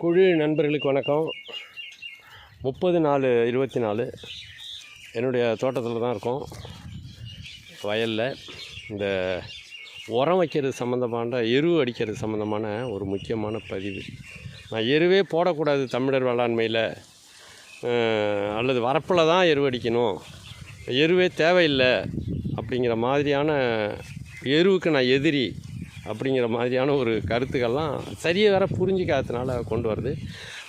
குழு நண்பர்களுக்கு வணக்கம். முப்பது நாலு இருபத்தி நாலு. என்னுடைய தோட்டத்தில் தான் இருக்கும். வயலில் இந்த உரம் வைக்கிறது சம்மந்தமான எரு அடிக்கிறது சம்மந்தமான ஒரு முக்கியமான பதிவு. நான் எருவே போடக்கூடாது தமிழர் வேளாண்மையில். அல்லது வரப்பில் தான் எரு அடிக்கணும். எருவே தேவையில்லை அப்படிங்கிற மாதிரியான எருவுக்கு நான் எதிரி. அப்படிங்கிற மாதிரியான ஒரு கருத்துக்கள்லாம் சரியாக வேற புரிஞ்சிக்காததுனால கொண்டு வருது.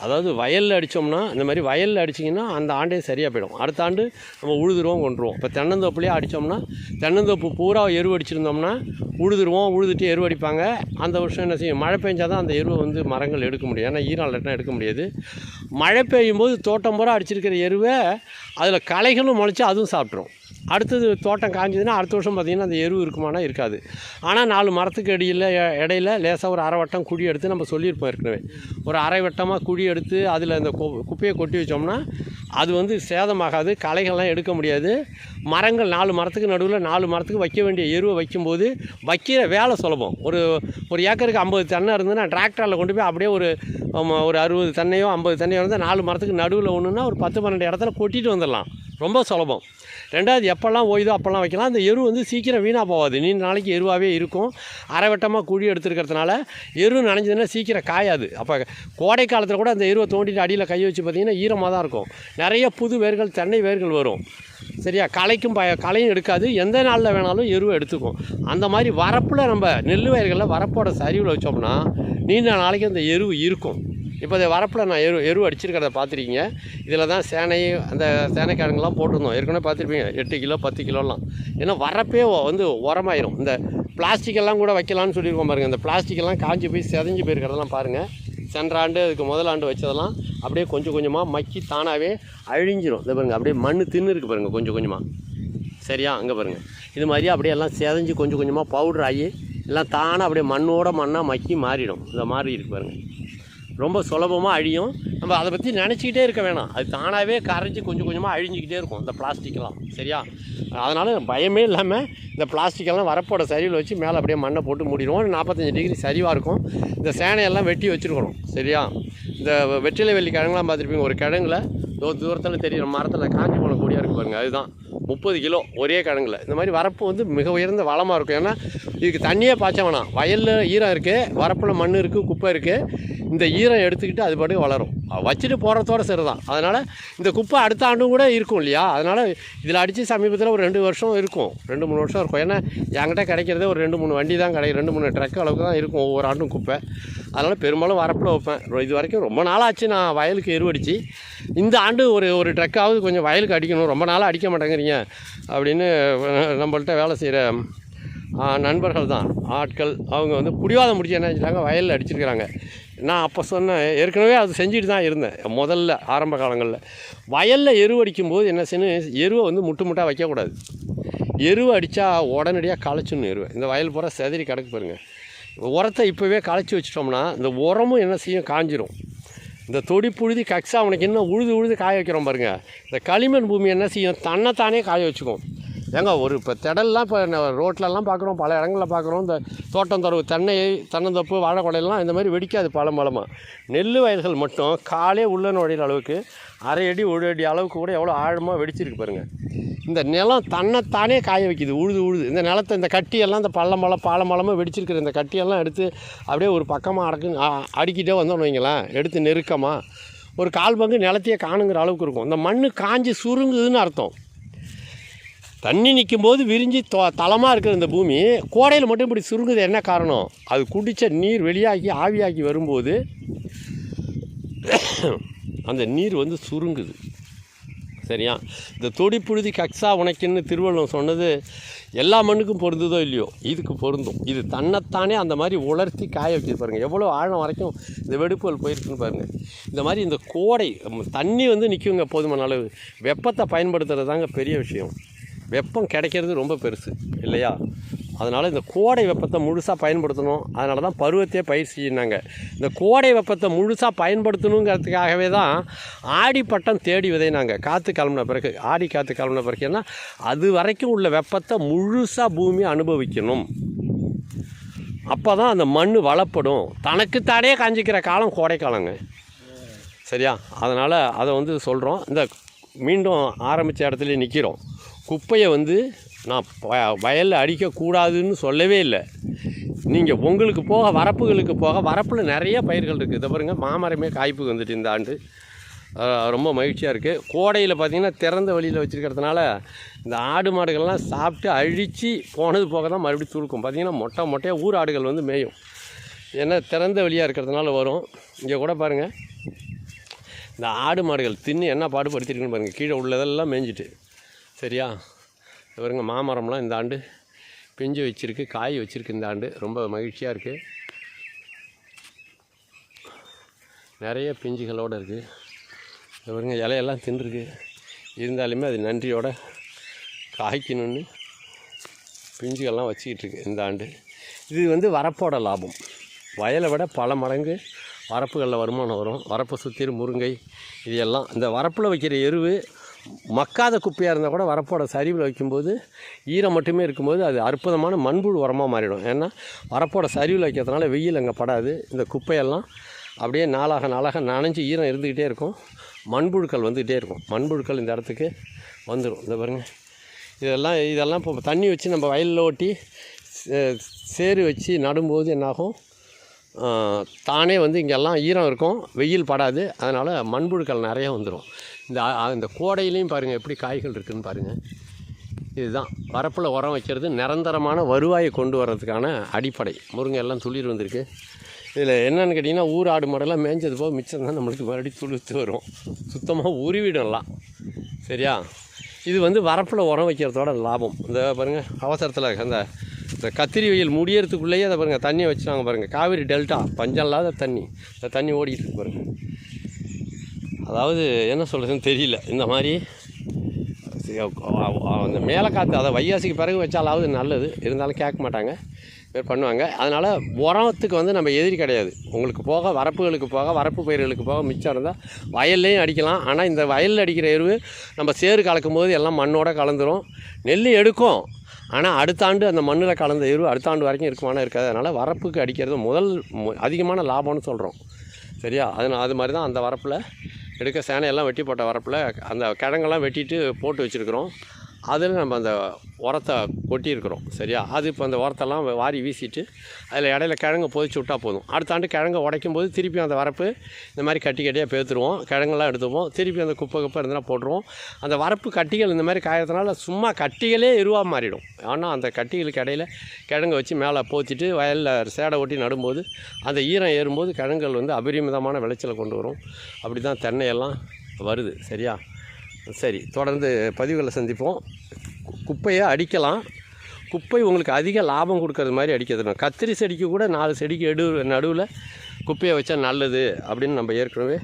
அதாவது வயலில் அடித்தோம்னா இந்த மாதிரி வயலில் அடிச்சிங்கன்னா அந்த ஆண்டே சரியாக போயிடும். அடுத்த ஆண்டு நம்ம உழுதுருவோம் கொண்டுருவோம் இப்போ தென்னந்தோப்புலேயே அடித்தோம்னா தென்னந்தோப்பு பூரா எருவு அடிச்சிருந்தோம்னா உழுதுருவோம் உழுதுட்டு எருவு அடிப்பாங்க. அந்த வருஷம் என்ன செய்யும்? மழை பெஞ்சால் தான் அந்த எருவை வந்து மரங்கள் எடுக்க முடியும். ஏன்னா ஈரம் எடுக்க முடியாது. மழை பெய்யும் போது தோட்டம் பூரா அடிச்சிருக்கிற எருவை அதில் களைகளும் முளைச்சி அதுவும் சாப்பிட்ரும் அடுத்தது தோட்டம் காஞ்சதுன்னா அடுத்த வருஷம் பார்த்திங்கன்னா அந்த எருவு இருக்குமானா இருக்காது. ஆனால் நாலு மரத்துக்கு அடியில் இடையில லேசாக ஒரு அரை வட்டம் குழி எடுத்து நம்ம சொல்லியிருப்போம் ஏற்கனவே. ஒரு அரை வட்டமாக குழி எடுத்து அதில் அந்த கு- குப்பையை கொட்டி வச்சோம்னா அது வந்து சேதமாகாது களைகள்லாம் எடுக்க முடியாது. மரங்கள் நாலு மரத்துக்கு நடுவில் நாலு மரத்துக்கு வைக்க வேண்டிய எருவை வைக்கும்போது வைக்கிற வேலை சுலபம். ஒரு ஒரு ஏக்கருக்கு ஐம்பது தென்னை இருந்ததுன்னா டிராக்டரில் கொண்டு போய் அப்படியே ஒரு ஒரு அறுபது தென்னையோ ஐம்பது தென்னையோ இருந்தால் நாலு மரத்துக்கு நடுவில் ஒன்றுன்னா ஒரு பத்து பன்னெண்டு இடத்துல கொட்டிட்டு வந்துடலாம். ரொம்ப சுலபம். ரெண்டாவது எப்போல்லாம் ஓய்தோ அப்போல்லாம் வைக்கலாம். அந்த எரு வந்து சீக்கிரம் வீணாக போகாது. நீண்ட நாளைக்கு எருவாகவே இருக்கும். அரைவட்டமாக குழி எடுத்துருக்கிறதுனால எரு நனைஞ்சதுன்னா சீக்கிரம் காயாது. அப்போ கோடை காலத்தில் கூட அந்த எருவை தோண்டிட்டு அடியில் கை வச்சு பார்த்தீங்கன்னா ஈரமாக தான் இருக்கும். நிறைய புது வேர்கள் தென்னை வேர்கள் வரும். சரியா? களைக்கும் பய களையும் எடுக்காது. எந்த நாளில் வேணாலும் எருவை எடுத்துக்கும். அந்த மாதிரி வரப்பில் நம்ம நெல் வயல்களில் வரப்போட சரிவில் வச்சோம்னா நீண்ட நாளைக்கு அந்த எரு இருக்கும். இப்போ இந்த வரப்பில் நான் எரு எரு அடிச்சிருக்கிறத பார்த்துருக்கீங்க. இதில் தான் சேனை அந்த சேனைக்கிழங்குலாம் போட்டிருந்தோம். ஏற்கனவே பார்த்துருப்பீங்க எட்டு கிலோ பத்து கிலோலாம். ஏன்னா வரப்பே வந்து உரமாயிரும். இந்த பிளாஸ்டிக் எல்லாம் கூட வைக்கலாம்னு சொல்லியிருக்கோம் பாருங்கள் இந்த பிளாஸ்டிக் எல்லாம் காஞ்சி போய் செதஞ்சு போயிருக்கிறதெல்லாம் பாருங்கள் சென்ற ஆண்டு அதுக்கு முதல் ஆண்டு வச்சதெல்லாம் அப்படியே கொஞ்சம் கொஞ்சமாக மக்கி தானாகவே அழிஞ்சிரும். இந்த பாருங்கள் அப்படியே மண் தின்னு இருக்கு பாருங்கள் கொஞ்சம் கொஞ்சமாக சரியா? அங்கே பாருங்கள் இது மாதிரி அப்படியே எல்லாம் செதஞ்சு கொஞ்சம் கொஞ்சமாக பவுடர் ஆகி எல்லாம் தானாக அப்படியே மண்ணோட மண்ணாக மக்கி மாறிடும். இதை மாதிரி இருக்கு பாருங்கள் ரொம்ப சுலபமாக அழியும். நம்ம அதை பற்றி நினச்சிக்கிட்டே இருக்க வேணாம். அது தானாகவே கரைஞ்சி கொஞ்சம் கொஞ்சமாக அழிஞ்சிக்கிட்டே இருக்கும் இந்த பிளாஸ்டிக்கெல்லாம். சரியா? அதனால் பயமே இல்லாமல் இந்த பிளாஸ்டிக்கெல்லாம் வரப்போட சரிவில் வச்சு மேலே அப்படியே மண்ணை போட்டு மூடிடுவோம். நாற்பத்தஞ்சு டிகிரி சரிவாக இருக்கும். இந்த சேனையெல்லாம் வெட்டி வச்சுருக்கணும். சரியா? இந்த வெற்றிலை வெள்ளி கிழங்குலாம் பார்த்துருப்பீங்க ஒரு கிழங்குல தூ தூரத்தில் தெரியும் மரத்தில் காஞ்சி போன கொடியாக இருக்கு பாருங்கள் அதுதான். முப்பது கிலோ ஒரே கிழங்குல. இந்த மாதிரி வரப்பு வந்து மிக உயர்ந்த வளமாக இருக்கும். ஏன்னா இதுக்கு தண்ணியே பாய்ச்ச வேணாம். வயலில் ஈரம் இருக்குது வரப்பில் மண் இருக்குது குப்பை இருக்குது இந்த ஈரம் எடுத்துக்கிட்டு அது பாட்டுக்கு வளரும். வச்சுட்டு போகிறதோட சரி தான் அதனால் இந்த குப்பை அடுத்த ஆண்டும் கூட இருக்கும் இல்லையா? அதனால் இதில் அடித்து சமீபத்தில் ஒரு ரெண்டு வருஷம் இருக்கும். ரெண்டு மூணு வருஷம் இருக்கும். ஏன்னா என்கிட்ட கிடைக்கிறதே ஒரு ரெண்டு மூணு வண்டி தான் கிடைக்கும் ரெண்டு மூணு ட்ரக் அளவுக்கு தான் இருக்கும் ஒவ்வொரு ஆண்டும் குப்பை. அதனால் பெரும்பாலும் வரப்பில் வைப்பேன். இது வரைக்கும் ரொம்ப நாளாச்சு நான் வயலுக்கு எருவடிச்சு இந்த ஆண்டு ஒரு ஒரு ட்ரக்காவது கொஞ்சம் வயலுக்கு அடிக்கணும். ரொம்ப நாளாக அடிக்க மாட்டேங்கிறீங்க அப்படின்னு நம்மள்கிட்ட வேலை செய்கிற நண்பர்கள் தான். ஆட்கள் அவங்க வந்து பிடிவாதம் முடிச்சு என்ன செஞ்சிட்டாங்க? வயலில் அடிச்சிருக்கிறாங்க. நான் அப்போ சொன்னேன் ஏற்கனவே அது செஞ்சுட்டு தான் இருந்தேன். முதல்ல ஆரம்ப காலங்களில். வயலில் எருவு அடிக்கும்போது என்ன செய்யணும்? எருவை வந்து முட்டு முட்டாக வைக்கக்கூடாது. எருவை அடித்தா உடனடியாக களைச்சுன்னு எருவை. இந்த வயல் பூரா செதறி கிடக்கு பாருங்கள் உரத்தை இப்போவே களைச்சி வச்சிட்டோம்னா இந்த உரமும் என்ன செய்யும்? காஞ்சிரும். இந்த தொடி புழுதி கக்ஸா உனக்கு இன்னும் உழுது உழுது காய வைக்கிறோம் பாருங்கள் இந்த களிமண் பூமி என்ன செய்யும்? தன்னைத்தானே காய வச்சுக்கும். ஏங்க ஒரு இப்போ திடல்லாம் இப்போ ரோட்லலாம் பார்க்குறோம் பல இடங்களில் பார்க்குறோம் இந்த தோட்டம் தரவு தென்னை தென்னந்தோப்பு வாழைக்கொடையெல்லாம் இந்த மாதிரி வெடிக்காது பழம் பழமாக நெல் வயல்கள் மட்டும் காலே உள்ள நுழையிற அளவுக்கு அரை அடி ஒரு அடி அளவுக்கு கூட எவ்வளோ ஆழமாக வெடிச்சிருக்கு பாருங்கள் இந்த நிலம் தன்னைத்தானே காய வைக்குது உழுது உழுது. இந்த நிலத்தை இந்த கட்டியெல்லாம் இந்த பள்ளம் பழம் பாலம் வெடிச்சிருக்கிற இந்த கட்டியெல்லாம் எடுத்து அப்படியே ஒரு பக்கமாக அடக்கு அடிக்கிட்டே வந்தோம்னு வைங்களேன் எடுத்து நெருக்கமாக ஒரு கால் பங்கு நிலத்தையே காணுங்கிற அளவுக்கு இருக்கும். இந்த மண் காஞ்சி சுருங்குதுன்னு அர்த்தம். தண்ணி நிற்கும் போது விரிஞ்சு தொ தளமாக இருக்கிற இந்த பூமி கோடையில் மட்டும் இப்படி சுருங்குது என்ன காரணம்? அது குடித்த நீர் வெளியாகி ஆவியாகி வரும்போது அந்த நீர் வந்து சுருங்குது. சரியா? இந்த தொடி புழுதி கக்ஸா உனக்குன்னு திருவள்ளுவர் சொன்னது எல்லா மண்ணுக்கும் பொருந்துதோ இல்லையோ? இதுக்கு பொருந்தும். இது தன்னைத்தானே அந்த மாதிரி உலர்த்தி காய வைக்கிது பாருங்கள் எவ்வளோ ஆழம் வரைக்கும் இந்த வெடிப்புகள் போயிருக்குன்னு பாருங்கள் இந்த மாதிரி இந்த கோடை தண்ணி வந்து நிற்குங்க போதுமான அளவு. வெப்பத்தை பயன்படுத்துகிறது தாங்க பெரிய விஷயம். வெப்பம் கிடைக்கிறது ரொம்ப பெருசு இல்லையா? அதனால் இந்த கோடை வெப்பத்தை முழுசாக பயன்படுத்தணும். அதனால தான் பருவத்தையே பயிர் செய்யினாங்க இந்த கோடை வெப்பத்தை முழுசாக பயன்படுத்தணுங்கிறதுக்காகவே தான் ஆடி பட்டம் தேடி விதைனாங்க. காற்று கிளம்புன பிறகு ஆடி காற்று கிளம்புன பிறகு ஏன்னா அது வரைக்கும் உள்ள வெப்பத்தை முழுசாக பூமி அனுபவிக்கணும். அப்போ தான் அந்த மண் வளப்படும். தனக்குத்தானே காஞ்சிக்கிற காலம் கோடைக்காலங்க. சரியா? அதனால் அதை வந்து சொல்கிறோம் இந்த மீண்டும் ஆரம்பித்த இடத்துல நிற்கிறோம் குப்பையை வந்து நான் வயலில் அடிக்கக்கூடாதுன்னு சொல்லவே இல்லை. நீங்கள் உங்களுக்கு போக வரப்புகளுக்கு போக வரப்பில் நிறைய பயிர்கள் இருக்குது இதை பாருங்கள் மாமரமே காய்ப்பு வந்துட்டு இந்த ஆண்டு. ரொம்ப மகிழ்ச்சியாக இருக்குது கோடையில் பார்த்திங்கன்னா திறந்த வழியில் வச்சுருக்கிறதுனால இந்த ஆடு மாடுகள்லாம் சாப்பிட்டு அழித்து போனது போக தான் மறுபடியும் துளுக்கும் பார்த்திங்கன்னா மொட்டை மொட்டையாக ஊர் ஆடுகள் வந்து மேயும். ஏன்னா திறந்த வழியாக இருக்கிறதுனால வரும். இங்கே கூட பாருங்கள் இந்த ஆடு மாடுகள் தின்னு என்ன பாடுபடுத்திருக்குன்னு பாருங்கள் கீழே உள்ளதெல்லாம் மேய்ஞ்சிட்டு சரியா? இது பாருங்க மாமரம்லாம் இந்த ஆண்டு பிஞ்சு வச்சுருக்கு காய் வச்சுருக்கு இந்த ஆண்டு. ரொம்ப மகிழ்ச்சியாக இருக்குது நிறைய பிஞ்சுகளோடு இருக்குது இது பாருங்க இலையெல்லாம் தின்றுருக்கு இருந்தாலுமே அது நன்றியோட காய்க்கணும்னு பிஞ்சுகள்லாம் வச்சுக்கிட்டு இருக்கு இந்த ஆண்டு. இது வந்து வரப்போட லாபம். வயலை விட பல மடங்கு வரப்புகளில் வருமானம் வரும். வரப்பை சுற்றி முருங்கை இது எல்லாம். இந்த வரப்பில் வைக்கிற எருவு மக்காத குப்பையாக இருந்தால் கூட வரப்போட சரிவில் வைக்கும்போது ஈரம் மட்டுமே இருக்கும்போது அது அற்புதமான மண்புழு உரமாக மாறிடும். ஏன்னா வரப்போட சரிவில் வைக்கிறதுனால வெயில் அங்கே படாது. இந்த குப்பையெல்லாம் அப்படியே நாளாக நாளாக நனைஞ்சு ஈரம் இருந்துக்கிட்டே இருக்கும். மண்புழுக்கள் வந்துக்கிட்டே இருக்கும். மண்புழுக்கள் இந்த இடத்துக்கு வந்துடும் இந்த பாருங்க. இதெல்லாம் இதெல்லாம் இப்போ தண்ணி வச்சு நம்ம வயலில் ஓட்டி சே- சேறு வச்சு நடும்போது என்னாகும்? தானே வந்து இங்கெல்லாம் ஈரம் இருக்கும். வெயில் படாது. அதனால் மண்புழுக்கள் நிறைய வந்துடும் இந்த இந்த கோடையிலையும் பாருங்கள் எப்படி காய்கள் இருக்குதுன்னு பாருங்கள் இதுதான். வரப்பில் உரம் வைக்கிறது நிரந்தரமான வருவாயை கொண்டு வர்றதுக்கான அடிப்படை. முருங்கை எல்லாம் துளிர் வந்திருக்கு. இதில் என்னென்னு கேட்டிங்கன்னா ஊர் ஆடு மாடெல்லாம் மேய்ஞ்சது போக மிச்சம் தான் நம்மளுக்கு மறுபடியும் துளுத்து வரும். சுத்தமாக உருவிடலாம். சரியா? இது வந்து வரப்பில் உரம் வைக்கிறதோட லாபம். இந்த பாருங்கள் அவசரத்தில் அந்த இந்த கத்திரி வெயில் முடியறதுக்குள்ளேயே அதை பாருங்கள் தண்ணியை வச்சுனாங்க பாருங்கள் காவிரி டெல்டா பஞ்சம் இல்லாத தண்ணி. இந்த தண்ணி ஓடிக்கிட்டு இருக்கு பாருங்கள் அதாவது என்ன சொல்கிறதுன்னு தெரியல. இந்த மாதிரி அந்த மேலே காற்று அதை வைகாசிக்கு பிறகு வச்சாலாவது நல்லது. இருந்தாலும் கேட்க மாட்டாங்க. பேர் பண்ணுவாங்க. அதனால் உரத்துக்கு வந்து நம்ம எதிரி கிடையாது. உங்களுக்கு போக வரப்புகளுக்கு போக வரப்பு பயிர்களுக்கு போக மிச்சம் இருந்தால் வயல்லையும் அடிக்கலாம். ஆனால் இந்த வயலில் அடிக்கிற எருவு நம்ம சேறு கலக்கும் போது எல்லாம் மண்ணோட கலந்துரும். நெல் எடுக்கும். ஆனால் அடுத்த ஆண்டு அந்த மண்ணில் கலந்த எருவு அடுத்த ஆண்டு வரைக்கும் இருக்குமானா இருக்காது. அதனால் வரப்புக்கு அடிக்கிறது முதல் அதிகமான லாபம்னு சொல்கிறோம் சரியா? அது அது மாதிரி தான் அந்த வரப்பில் எடுக்க சேனையெல்லாம் வெட்டி போட்ட வரப்பில் அந்த கிழங்கெல்லாம் வெட்டிட்டு போட்டு வச்சுருக்குறோம். அதில் நம்ம அந்த உரத்தை கொட்டியிருக்கிறோம் சரியா? அது இப்போ அந்த உரத்தெல்லாம் வாரி வீசிட்டு அதில் இடையில கிழங்கு பொதிச்சு விட்டால் போதும். அடுத்த ஆண்டு கிழங்கு உடைக்கும் போது திருப்பி அந்த வரப்பு இந்த மாதிரி கட்டி கட்டியாக பேத்துருவோம். கிழங்கெல்லாம் எடுத்துப்போம். திருப்பி அந்த குப்பை குப்பை இருந்தால் போட்டுருவோம். அந்த வரப்பு கட்டிகள் இந்த மாதிரி காயறதுனால சும்மா கட்டிகளே எருவாக மாறிடும். ஆனால் அந்த கட்டிகளுக்கு இடையில கிழங்கு வச்சு மேலே போத்திட்டு வயலில் சேடை ஒட்டி நடும்போது அந்த ஈரம் ஏறும்போது கிழங்குகள் வந்து அபரிமிதமான விளைச்சலை கொண்டு வரும். அப்படி தான் தென்னையெல்லாம் வருது சரியா? சரி தொடர்ந்து பதிவுகளை சந்திப்போம். குப்பையை அடிக்கலாம். குப்பை உங்களுக்கு அதிக லாபம் கொடுக்கறது மாதிரி அடிக்கிறது கத்திரி செடிக்கு கூட நாலு செடிக்கு எடு நடுவில் குப்பையை வச்சா நல்லது அப்படின்னு நம்ம ஏற்கனவே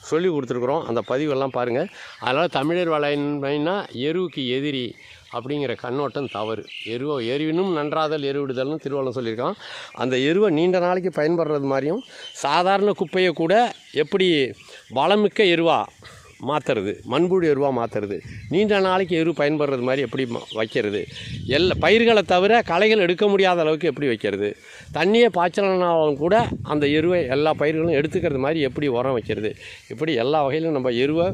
சொல்லி கொடுத்துருக்குறோம். அந்த பதிவெல்லாம் பாருங்கள் அதனால் தமிழர் வலைமைனா எருவுக்கு எதிரி அப்படிங்கிற கண்ணோட்டம் தவறு. எருவை எருவினும் நன்றாதல் எருவிடுதல்னு திருவள்ளுவர் சொல்லியிருக்கான். அந்த எருவை நீண்ட நாளைக்கு பயன்படுறது மாதிரியும் சாதாரண குப்பையை கூட எப்படி வளமிக்க எருவா மாற்றுறது மண்புழு எருவாக மாற்றுறது நீண்ட நாளைக்கு எரு பயன்படுறது மாதிரி எப்படி ம- வைக்கிறது? எல்லா பயிர்களை தவிர களைகள் எடுக்க முடியாத அளவுக்கு எப்படி வைக்கிறது? தண்ணியை பாய்ச்சலனாலும் கூட அந்த எருவை எல்லா பயிர்களும் எடுத்துக்கிறது மாதிரி எப்படி உரம் வைக்கிறது? இப்படி எல்லா வகையிலும் நம்ம எருவை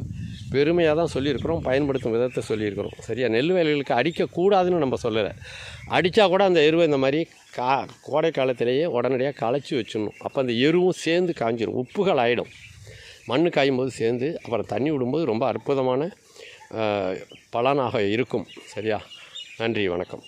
பெருமையாக தான் சொல்லியிருக்கிறோம் பயன்படுத்தும் விதத்தை சொல்லியிருக்கிறோம். சரியா? நெல் வயல்களுக்கு அடிக்கக்கூடாதுன்னு நம்ம சொல்லலை. அடித்தா கூட அந்த எருவை இந்த மாதிரி கா கோடை காலத்திலேயே உடனடியாக களைச்சி வச்சிடணும். அப்போ அந்த எருவும் சேர்ந்து காஞ்சிடும் உப்புகள் ஆகிடும் மண் காயும் போது சேர்ந்து அப்புறம் தண்ணி விடும்போது ரொம்ப அற்புதமான பலனாக இருக்கும். சரியா? நன்றி வணக்கம்.